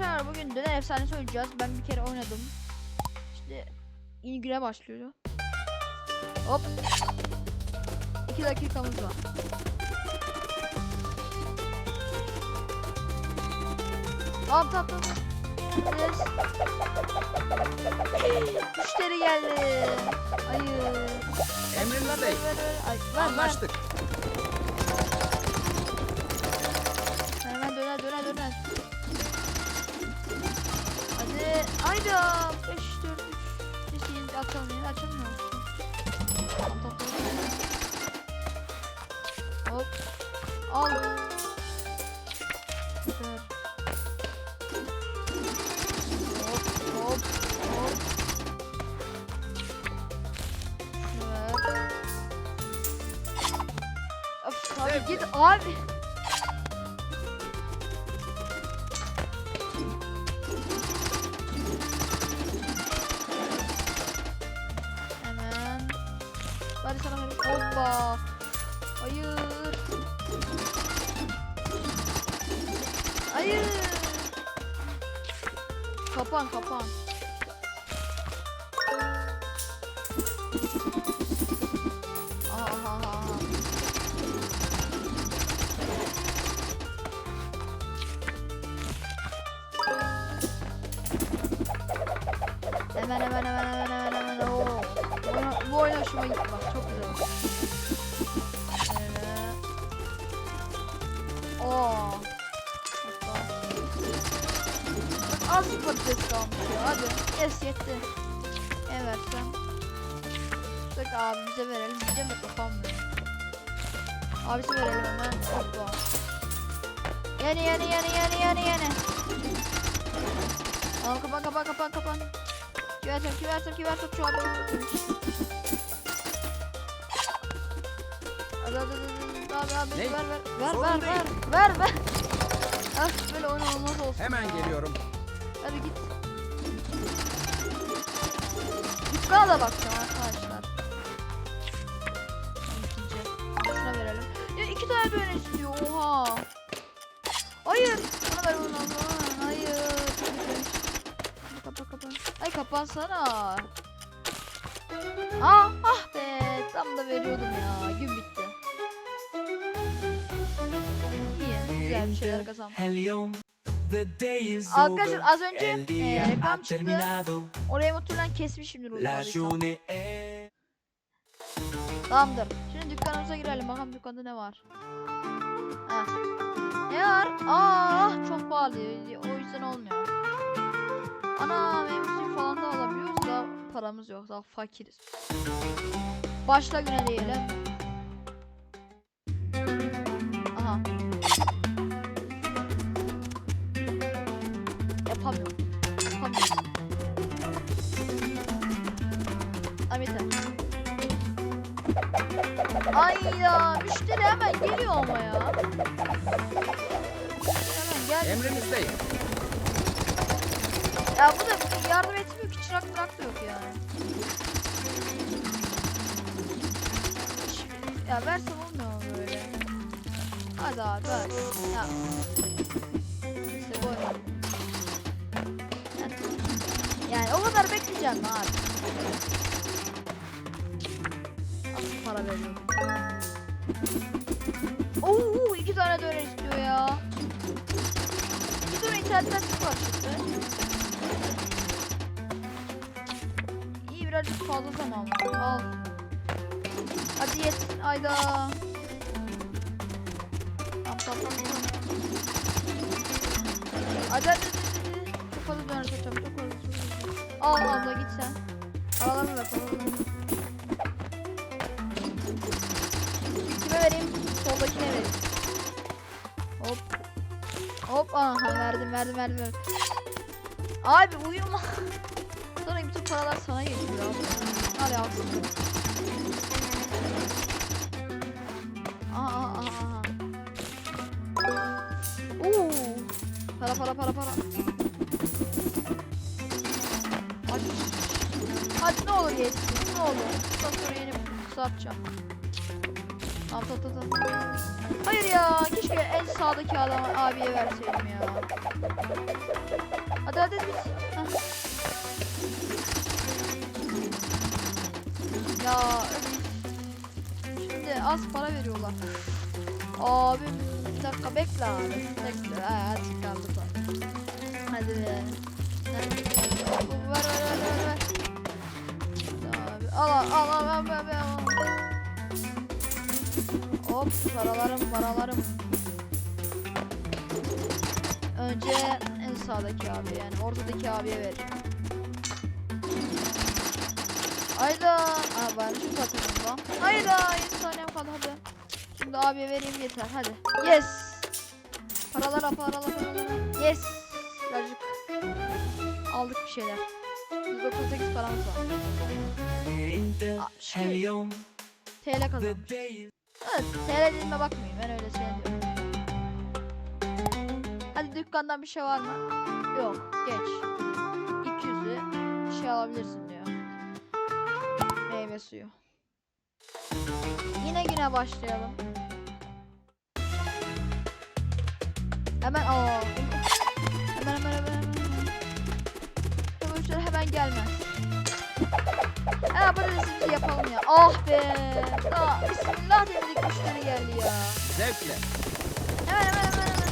Arkadaşlar bugün döner efsanesi oynayacağız. Ben bir kere oynadım. İşte yeni güne başlıyor. Hop. 2 dakikamız var. Tamam tamam. Yes. Müşteri geldi. Hayır. Ver, ver, ver. Ay, ver, ver. Anlaştık. Hemen Hayda. 5 4 3. Neyse açalım yine açamıyor. Hop. Al. Kapan kapan. Aha. Hemen hemen hemen hemen hemen hemen. Oo. Bu oyun, bu oyun hoşuma gitti bak Hadi. Es yetti. Ne versem. Bak abimize verelim. Bize mi kapanmıyor. Abisi verelim hemen. Hoppa. Yeni yeni yeni yeni yeni yeni. Tamam kapan kapan kapan kapan. Kiversem kiversem kiversem şu an. Hadi hadi hadi abi abi ver ver ver Sorun ver değil. ver ver ver. Ah böyle oyun olmaz olsun. Hemen ya. geliyorum. Hadi git. Dükkana da bakacağım arkadaşlar. Şuna verelim. Ya iki tane böyle istiyor. Oha. Hayır. Bana ver onu. Aman, Hayır. Kapa kapa. Ay kapansana. Ah ah be. Tam da veriyordum ya. Gün bitti. İyi. Güzel bir şeyler kazandım. Arkadaşlar az önce e, reklam çıktı. Oraya muhtemelen kesmişimdir est Tamamdır. Şimdi dükkanımıza girelim. Bakalım dükkanda ne var. Heh. Ne var? Aa çok pahalı. O yüzden olmuyor. Ana meyve falan da alamıyoruz da paramız yok. Daha fakiriz. Başla güne diyelim. Ay ya müşteri hemen geliyor ama ya. Hemen gel. Emrinizdeyim. Ya bu da yardım etmiyor ki çırak bırak da yok yani. Ya versem olmuyor mu böyle? Hadi abi ver. Ya. İşte bu. Yani o kadar bekleyeceğim abi. Para veriyorum. Oo iki tane döner istiyor ya. Bir döner internetten sipariş çıktı. İyi birazcık fazla zaman var. Al. Hadi yesin. Ayda. Tamam. Hadi hadi hadi. Çok fazla döner satacağım. Çok fazla. Al abla git sen. Paralarını ver paralarını. Aha verdim verdim verdim verdim. Abi uyuma. Sonra bütün paralar sana. Hadi alsın. Aha aha aha aha. Oo. Para para para para. Hadi. Hadi ne olur geçsin. Ne olur. Bundan sonra yeni bir satacağım. Tamam tamam tamam. Hayır ya keşke en sağdaki adam abiye verseydim ya. hadi bit. Heh. Ya. Şimdi az para veriyorlar. Abi bir dakika bekle abi. Bekle. Ha, hadi kaldı sonra. Hadi be. Ver ver ver ver. ver. Abi al al al al al al. Hop paralarım paralarım. Önce en sağdaki abi yani ortadaki abiye vereceğim. Hayda. Aa şu patronum lan. Hayda 7 saniyem kaldı hadi. Şimdi abiye vereyim yeter hadi. Yes. Paralara paralara paralara. Yes. Birazcık aldık bir şeyler. 198 paramız var. Ah, şey. TL kazanmış. Evet, dediğime bakmayın ben öyle şey diyorum. Hadi dükkandan bir şey var mı? Yok, geç. 200'ü şey alabilirsin diyor. Meyve suyu. Yine güne başlayalım. Hemen aa. Hemen hemen hemen hemen. işler hemen gelmez. Ha patatesimizi yapalım ya. Ah be. Aa, bismillah dedik müşteri geldi ya. Zevkle. Hemen hemen hemen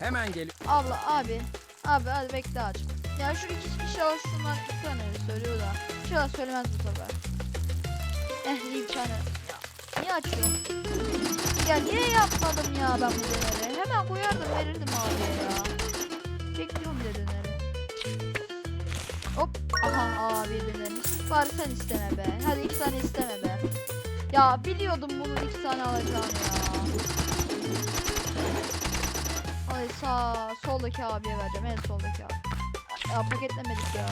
hemen. hemen. Gel. Abla abi. Abi hadi bekle acım. Ya şu iki kişi şunlar iki tane söylüyor da. İnşallah söylemez bu sefer. Eh bir. Ya, Niye açıyorum? Ya niye yapmadım ya ben bu döneri? Hemen koyardım verirdim abiye ya. Bekliyorum de döneri. Hop. Aha abi dönerimiz. Bari sen isteme be. Hadi iki tane isteme be. Ya biliyordum bunun iki tane alacağını ya. Ay sağ soldaki abiye vereceğim en soldaki abi. Ya paketlemedik ya.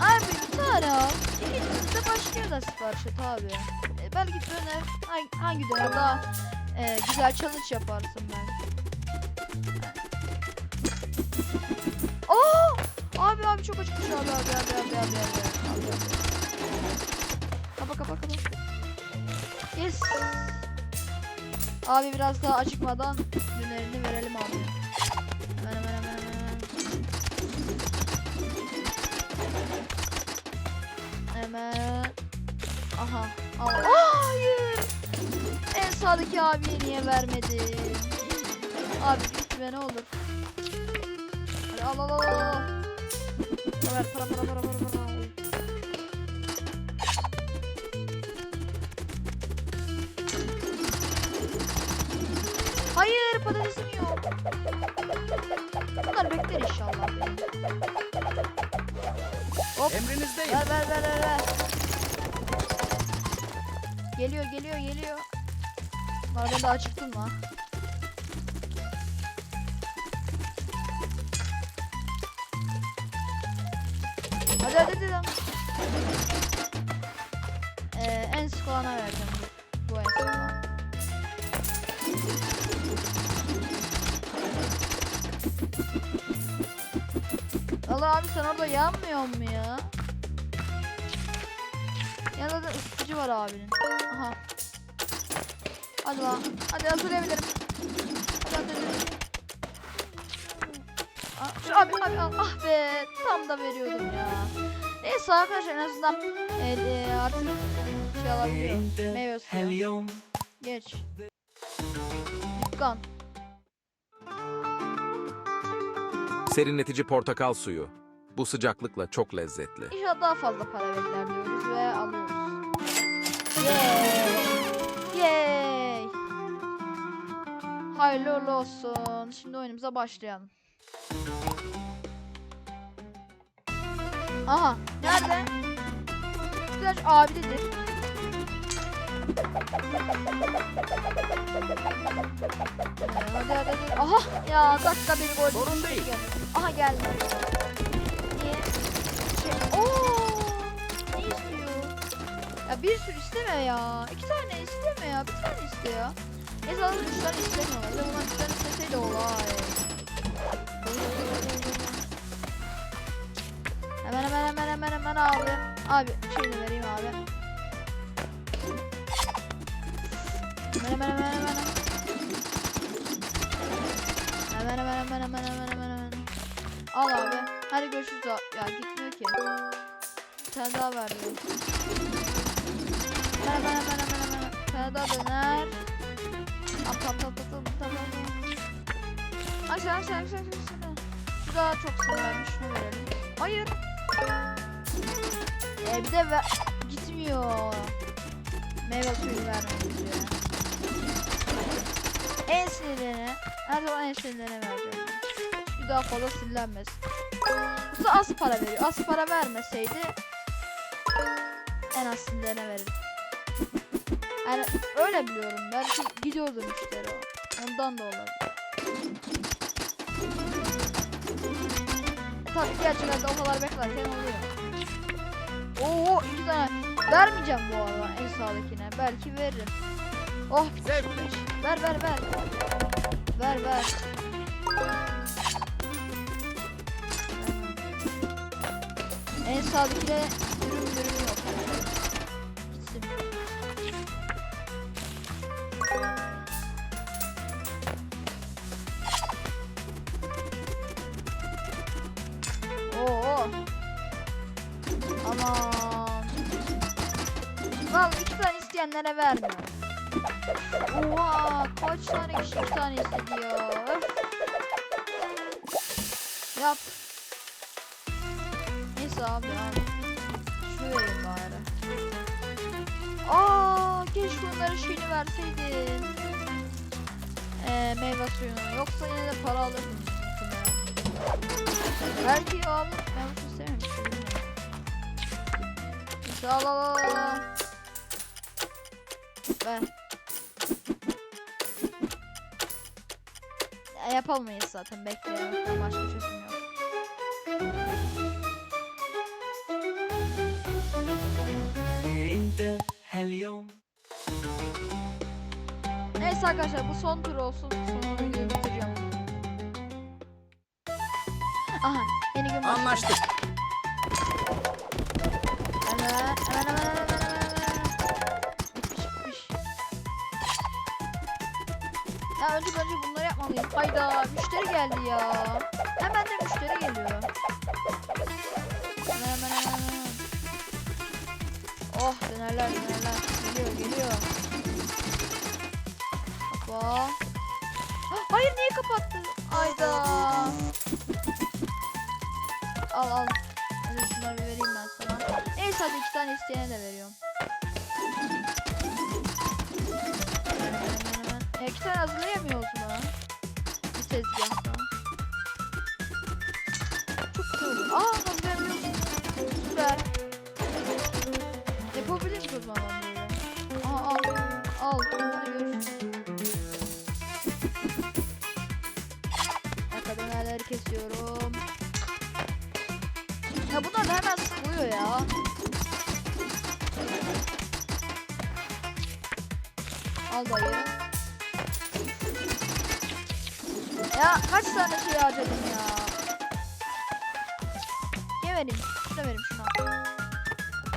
Abi bir tane al. İkincisi de başka yerden sipariş et abi. E, belki döner. Hangi, hangi döner daha e, güzel challenge yaparsın ben. Aa! Abi abi çok açıkmış abi abi abi abi abi abi abi. abi. Kapa kapa kapa. Yes. Abi biraz daha acıkmadan dönerini verelim abi. Hemen hemen hemen hemen. Hemen. Aha. Al. Hayır. En sağdaki abiye niye vermedi? Abi gitme ne olur. Al al al al. Para ver para para para para para. Hayır patatesim yok. Bunlar bekler inşallah. Hop. Emrinizdeyim. Ver ver ver ver ver. Geliyor geliyor geliyor. Var ben daha çıktım lan. Allah abi sen orada yanmıyor mu ya? Yanında da ısıtıcı var abinin. Aha. Hadi lan. Hadi hazırlayabilirim. Hadi. Aa, şu abi abi al. Ah be. Tam da veriyordum ya. Neyse arkadaşlar en azından e, e, artık şey alabiliyor. Meyve suyu. Geç. Dükkan. Serinletici portakal suyu. Bu sıcaklıkla çok lezzetli. İnşallah daha fazla para verirler diyoruz ve alıyoruz. Yay! Yay! Hayırlı uğurlu olsun. Şimdi oyunumuza başlayalım. Aha, nerede? Güzel abidedir. Aha ya dakika bir gol. Sorun değil. Aha geldi. Niye? Şey, ooo. Ne istiyor? Ya bir sürü isteme ya. İki tane isteme ya. Bir tane iste ya. Neyse alalım üç tane istemiyorlar. Ya bunlar üç tane isteseydi olay. Hemen hemen hemen hemen hemen abi. Abi şeyini vereyim abi. Hemen hemen hemen hemen. Hemen hemen hemen hemen hemen hemen. Al abi. Hadi görüşürüz abi. Ya gitmiyor ki. Bir tane daha ver diyor. Hemen hemen hemen hemen hemen. Bir tane daha döner. At at at at at at. Aşağı aşağı aşağı aşağı. Şu daha çok sinirlenmiş. Şunu verelim. Hayır. Ee, bir de ver... gitmiyor. Meyve suyu vermemiz diyor. En sinirlerine, her zaman en sinirlerine vereceğim. Bir daha fazla sinirlenmez. Bu az para veriyor. Az para vermeseydi en az sinirlerine verir. Yani öyle biliyorum. Belki gidiyordur müşteri o. Ondan da olabilir. Tabii gerçek hayatta o kadar beklerken oluyor. Oo iki tane. Vermeyeceğim bu arada en sağdakine. Belki veririm. Oh Zevkle. Ver ver ver. Ver ver. En sağdakine ürün ürün yok. Gitsin. Oo. Aman. Vallahi iki tane isteyenlere vermiyorum. Oha kaç tane kişi iki tane istedi ya. Öf. Yap. Neyse abi abi. Vereyim bari. Aa keşke onlara şeyini verseydin. Ee, meyve suyunu. Yoksa yine de para muhtemelen. Belki alır. Ben bunu sevmemiştim. al al al al. Ver. yapamayız zaten bekleyelim. Başka çözüm yok. Neyse arkadaşlar bu son tur olsun. Son videoyu bitireceğim. Aha yeni gün başladı. Anlaştık. Evet, hemen hemen yapmalıyım. Hayda müşteri geldi ya. Hemen de müşteri geliyor. Hemen hemen hemen. Oh dönerler dönerler. Geliyor geliyor. Hoppa. Ah, Hayır niye kapattı? Hayda. Al al. Hadi şunları vereyim ben sana. Neyse hadi iki tane isteyene de veriyorum. Hemen hemen hemen. E, iki tane hazırlayamıyoruz mu? Tezgahta. Çok olur. Aa hazırlayabiliyorsun. Süper. Yapabilir miyiz o zaman böyle? Aa al. Al. Hadi görüşürüz. Akademeleri kesiyorum. Ya bunlar hemen sıkılıyor ya. Al dayı. Ya kaç tane şey harcadım ya. Şuna vereyim şuna.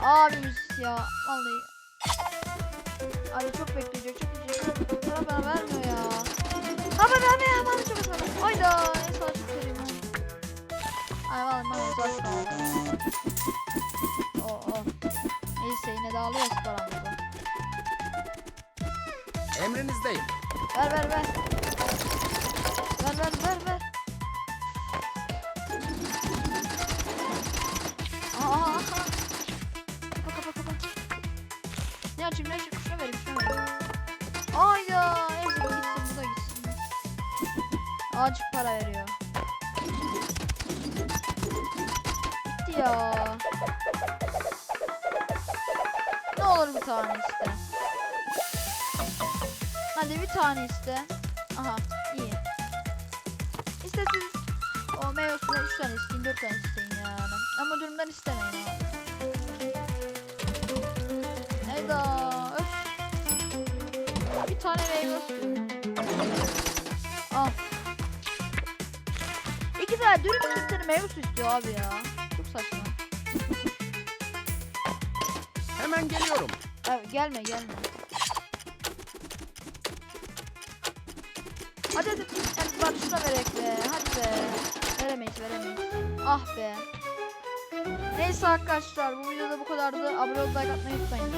Abimiz ya. Vallahi. Abi çok bekleyecek çok bekleyecek. Para bana vermiyor ya. Bana vermiyor ya. Bana çok az Hayda. Neyse açık vereyim. Ay vallahi bana uzak kaldı. Oo. Oh. Neyse yine de alıyoruz paramızı. Emrinizdeyim. Ver ver ver. Ver ver ver. Aa, aa. Kapa kapa kapa. Ne açayım ne açayım şuna vereyim şuna vereyim. Ayda bu gitsin bu da gitsin. Azıcık para veriyor. Gitti ya. Ne olur bir tane iste. Hadi bir tane iste. Aha iyi. İstesiniz o meyve suyuna 3 tane isteyin 4 tane isteyin yani. Ama durumdan istemeyin abi. Hayda öf. Bir tane meyve. Al. İki tane dürüm iki tane meyve istiyor abi ya. Çok saçma. Hemen geliyorum. Abi gelme gelme. Da verek be. Hadi be. Veremeyiz veremeyiz. Ah be. Neyse arkadaşlar bu videoda bu kadardı. Abone olmayı unutmayın.